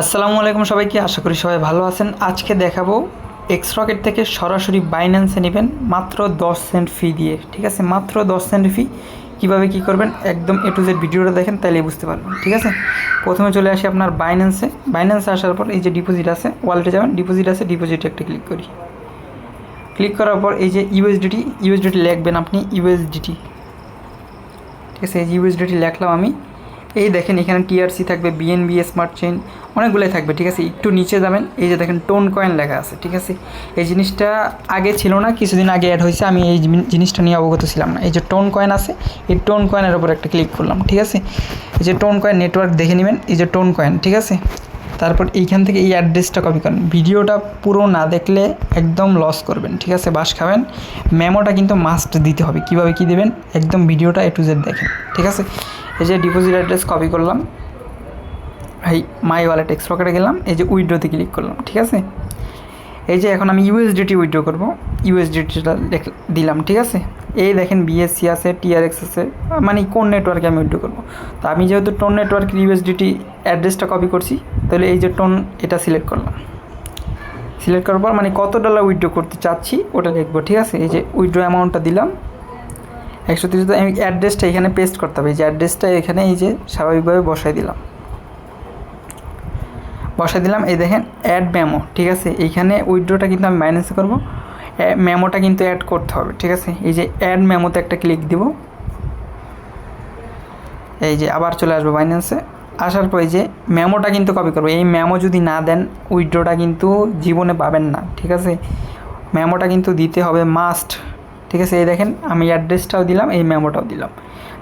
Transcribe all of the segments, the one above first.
আসসালামু আলাইকুম সবাইকে, আশা করি সবাই ভালো আছেন। আজকে দেখাবো এক্স রকেট থেকে সরাসরি বাইন্যান্সে নেবেন মাত্র দশ সেন্ট ফি দিয়ে, ঠিক আছে? মাত্র দশ সেন্ট ফি কীভাবে কী করবেন? একদম এ টু জেড ভিডিওটা দেখেন, তাইলে বুঝতে পারবেন, ঠিক আছে? প্রথমে চলে আসি আপনার বাইন্যান্সে বাইন্যান্সে আসার পর এই যে ডিপোজিট আছে ওয়ালেটে যাবেন ডিপোজিট আছে ডিপোজিটে একটা ক্লিক করি। ক্লিক করার পর এই যে ইউএসডিটি ইউএসডিটি লিখবেন আপনি ইউএসডিটি ঠিক আছে, এই যে ইউএসডিটি লিখলাম আমি। এই দেখেন এখানে টিআরসি থাকবে বিএনবি স্মার্ট চেইন অনেকগুলোই থাকবে, ঠিক আছে? একটু নিচে যাবেন, এই যে দেখেন টোন কয়েন লেখা আছে, ঠিক আছে? এই জিনিসটা আগে ছিল না, কিছুদিন আগে অ্যাড হয়েছে, আমি এই জিনিসটা নিয়ে অবগত ছিলাম না। এই যে টোন কয়েন আছে, এই টোন কয়েনের উপর একটা ক্লিক করলাম, ঠিক আছে? এই যে টোন কয়েন নেটওয়ার্ক দেখে নেবেন, এই যে টোন কয়েন ঠিক আছে? তারপর এইখান থেকে এই অ্যাড্রেসটা কপি করেন। ভিডিওটা পুরো না দেখলে একদম লস করবেন, ঠিক আছে? বাস খাবেন। মেমোটা কিন্তু মাস্ট দিতে হবে। কীভাবে কী দেবেন? একদম ভিডিওটা এ টু জেড দেখেন, ঠিক আছে? এই যে ডিপোজিট অ্যাড্রেস কপি করলাম। এই মাই ওয়ালেট এক্স রকেটে গেলাম। এই যে উইড্রোতে ক্লিক করলাম, ঠিক আছে? এই যে এখন আমি ইউএসডিটি উইড্রো করব। ইউএসডিটিটা দিলাম, ঠিক আছে? এই দেখেন বিএসসি আছে টিআরএক্স আছে মানে কোন নেটওয়ার্কে আমি উইড্রো করব? তো আমি যেহেতু টোন নেটওয়ার্কের ইউএসডিটি অ্যাড্রেসটা কপি করছি, তাহলে এই যে টোন এটা সিলেক্ট করলাম। সিলেক্ট করার পর মানে কত ডলার উইড্রো করতে চাচ্ছি, ওটা লিখব ঠিক আছে? এই যে উইড্রো অ্যামাউন্টটা দিলাম। একশো তিরিশ আমি অ্যাড্রেসটা এখানে পেস্ট করতে হবে, এই যে অ্যাড্রেসটা এখানে এই যে স্বাভাবিকভাবে বসাই দিলাম। বসাই দিলাম, এই দেখেন অ্যাড মেমো ঠিক আছে? এইখানে উইড্রোটা কিন্তু আমি মাইনাস করব। মেমোটা কিন্তু অ্যাড করতে হবে, ঠিক আছে? এই যে অ্যাড মেমোতে একটা ক্লিক দিব। এই যে আবার চলে আসব বাইন্যান্সে আসার পর এই যে মেমোটা কিন্তু কপি করব। এই মেমো যদি না দেন উইড্রোটা কিন্তু জীবনে পাবেন না, ঠিক আছে? মেমোটা কিন্তু দিতে হবে মাস্ট ঠিক আছে? এই দেখেন, আমি অ্যাড্রেসটাও দিলাম, এই মেমোটাও দিলাম।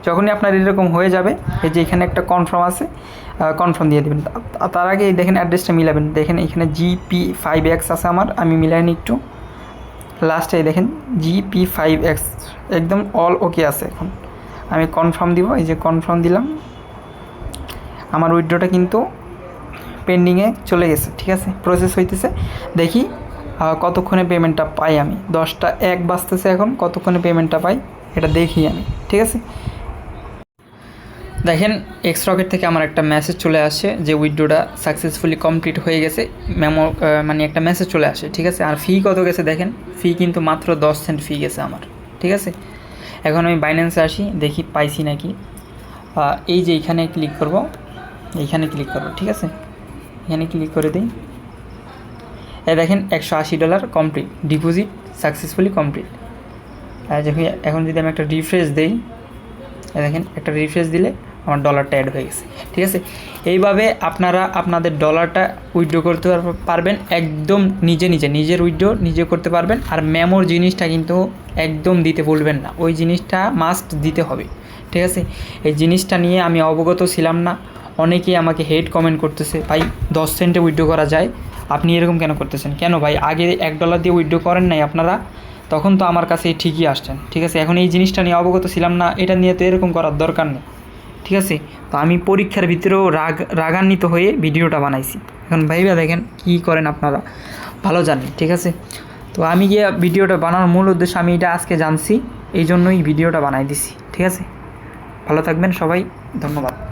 যখনই আপনার এরকম হয়ে যাবে, এই যে এখানে একটা কনফার্ম আছে কনফার্ম দিয়ে দেবেন। তার আগে দেখেন অ্যাড্রেসটা মিলাবেন। দেখেন এখানে জিপি ফাইভ এক্স আছে আমার, আমি মিলাই নিই একটু। লাস্টে দেখেন জিপি ফাইভ এক্স একদম অল ওকে আছে এখন। আমি কনফার্ম দিব, এই যে কনফার্ম দিলাম। আমার উইড্রোটা কিন্তু পেন্ডিংয়ে চলে গেছে, ঠিক আছে? প্রসেস হইতেছে। দেখি কতক্ষণে পেমেন্টটা পাই আমি। দশটা এক বাজতেছে এখন, কতক্ষণে পেমেন্টটা পাই, এটা দেখি আমি, ঠিক আছে? দেখেন এক্স রকেট থেকে আমার একটা মেসেজ চলে আসে যে উইড্রোটা সাকসেসফুলি কমপ্লিট হয়ে গেছে। মেমো মানে একটা মেসেজ চলে আসে, ঠিক আছে? আর ফি কত গেছে দেখেন? ফি কিন্তু মাত্র দশ সেন্ট ফি গেছে আমার, ঠিক আছে? এখন আমি বাইন্যান্সে আসি, দেখি পাইছি নাকি। এই যে এইখানে ক্লিক করব এইখানে ক্লিক করব, ঠিক আছে? এখানে ক্লিক করে দিই। এ দেখেন, একশো আশি dollar complete deposit successfully complete এখন যদি আমি একটা রিফ্রেশ দেই দেখেন, একটা রিফ্রেশ দিলে আমার ডলারটা অ্যাড হয়ে গেছে, ঠিক আছে? এইভাবে আপনারা আপনাদের ডলারটা উইথড্র করতে পার- পারবেন, একদম নিজে নিজে, নিজের উইথড্র নিজে করতে পারবেন, আর মেমোর জিনিসটা কিন্তু একদম দিতে বলবেন না, ওই জিনিসটা মাস্ট দিতে হবে, ঠিক আছে? এই জিনিসটা নিয়ে আমি অবগত ছিলাম না, অনেকেই আমাকে হেড কমেন্ট করতেছে, ভাই, দশ সেন্টে উইথড্র করা যায়? আপনি এরকম কেন করতেছেন? কেন ভাই, আগে এক ডলার দিয়ে উইথড্র করেন নাই আপনারা? তখন তো আমার কাছে ঠিকই আসছেন ঠিক আছে? এখন এই জিনিসটা নিয়ে অবগত ছিলাম না, এটা নিয়ে তো এরকম করার দরকার নেই। ঠিক আছে? তো আমি পরীক্ষার ভিতরেও রাগ, রাগান্বিত হয়ে ভিডিওটা বানাইছি। এখন ভাইবা দেখেন কী করেন আপনারা। ভালো জানেন, ঠিক আছে? তো আমি গিয়ে ভিডিওটা বানানোর মূল উদ্দেশ্য আমি এটা আজকে জানছি, এই জন্যই ভিডিওটা বানাই দিছি, ঠিক আছে? ভালো থাকবেন সবাই, ধন্যবাদ।